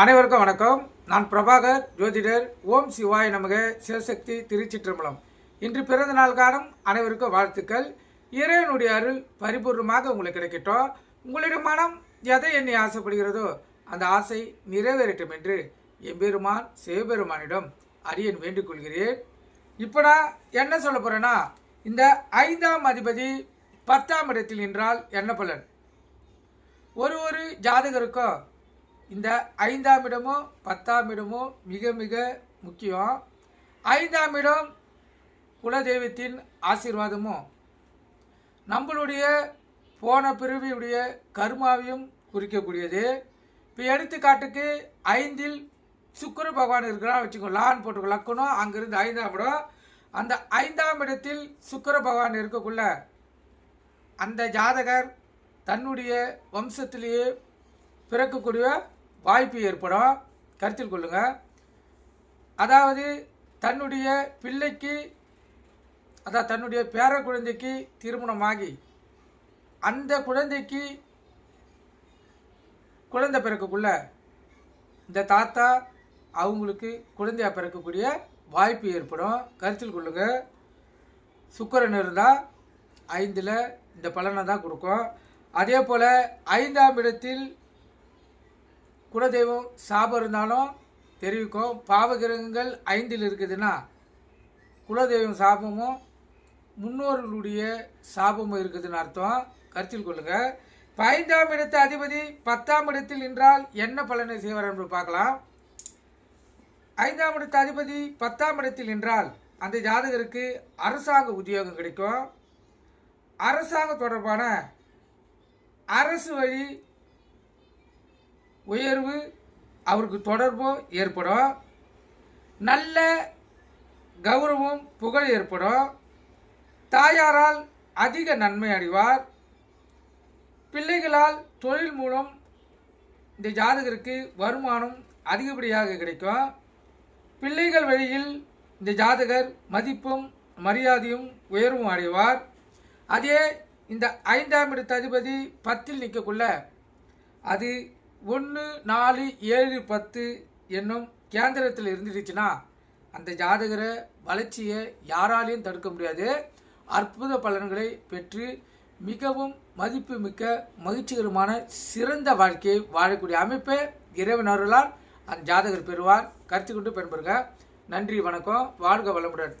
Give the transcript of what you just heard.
அனைவருக்கும் வணக்கம். நான் பிரபாகர் ஜோதிடர் ஓம் சிவாய் நமக சிவசக்தி திருச்சிற்றம்பலம். இன்று பிறந்த நாள் காலம் அனைவருக்கும் வாழ்த்துக்கள். இறைவனுடைய அருள் பரிபூர்ணமாக உங்களுக்கு கிடைக்கட்டும். உங்களுடைய மனம் எதை எண்ணி ஆசைப்படுகிறதோ அந்த ஆசை நிறைவேறட்டும் என்று எம்பெருமான் சிவபெருமானிடம் அரியன் வேண்டிக் கொள்கிறேன். இப்போ நான் என்ன சொல்ல போகிறேன்னா இந்த ஐந்தாம் அதிபதி பத்தாம் இடத்தில் நின்றால் என்ன பலன்? ஒரு ஒரு ஜாதகருக்கும் இந்த ஐந்தாம் இடமும் பத்தாம் இடமும் மிக மிக முக்கியம். ஐந்தாம் இடம் குலதெய்வத்தின் ஆசீர்வாதமும். நம்மளுடைய போன பிறவியுடைய கர்மாவையும் குறிக்கக்கூடியது. இப்போ எடுத்துக்காட்டுக்கு ஐந்தில் சுக்கர பகவான் இருக்கிறான் வச்சுக்கோ லான் போட்டுக்கோ லக்கணும் அங்கிருந்து ஐந்தாம் இடம் அந்த ஐந்தாம் இடத்தில் சுக்கர பகவான் இருக்கக்குள்ள அந்த ஜாதகர் தன்னுடைய வம்சத்திலேயே பிறக்கக்கூடிய வாய்ப்பு ஏற்படும். கருத்தில் கொள்ளுங்க. அதாவது தன்னுடைய பிள்ளைக்கு அதாவது தன்னுடைய பேர குழந்தைக்கு திருமணமாகி அந்த குழந்தைக்கு குழந்தை பிறக்கக்குள்ள இந்த தாத்தா அவங்களுக்கு குழந்தையா பிறக்கக்கூடிய வாய்ப்பு ஏற்படும். கருத்தில் கொள்ளுங்க. சுக்கரன் இருந்தால் ஐந்தில் இந்த பலனை தான் கொடுக்கும். அதே போல் ஐந்தாம் இடத்தில் குலதெய்வம் சாபம் இருந்தாலும் தெரிவிக்கும். பாவகிரகங்கள் ஐந்தில் இருக்குதுன்னா குலதெய்வம் சாபமும் முன்னோர்களுடைய சாபமும் இருக்குதுன்னு அர்த்தம். கருத்தில் கொள்ளுங்கள் இப்போ ஐந்தாம் இடத்து அதிபதி பத்தாம் இடத்தில் நின்றால் என்ன பலனை செய்வார் என்று பார்க்கலாம். ஐந்தாம் இடத்து அதிபதி பத்தாம் இடத்தில் நின்றால் அந்த ஜாதகருக்கு அரசாங்க உத்தியோகம் கிடைக்கும். அரசாங்க தொடர்பான அரசு வழி உயர்வு அவருக்கு தொடர்பும் ஏற்படும். நல்ல கௌரவம் புகழ் ஏற்படும். தாயாரால் அதிக நன்மை அடைவார். பிள்ளைகளால் தொழில் மூலம் இந்த ஜாதகருக்கு வருமானம் அதிகப்படியாக கிடைக்கும். பிள்ளைகள் வழியில் இந்த ஜாதகர் மதிப்பும் மரியாதையும் உயர்வும் அடைவார். அதே இந்த ஐந்தாம் இடத்த அதிபதி பத்தில் நிற்கக்குள்ள அது ஒன்று நாலு ஏழு பத்து என்னும் கேந்திரத்தில் இருந்துடுச்சுன்னா அந்த ஜாதகரை வளர்ச்சியை யாராலையும் தடுக்க முடியாது. அற்புத பலன்களை பெற்று மிகவும் மதிப்பு மிக்க மகிழ்ச்சிகரமான சிறந்த வாழ்க்கையை வாழக்கூடிய அமைப்பை இறைவன் அருளால் அந்த ஜாதகர் பெறுவார். கருத்து கொண்டு பயன்பெறுங்க நன்றி வணக்கம். வாழ்க வளமுடன்.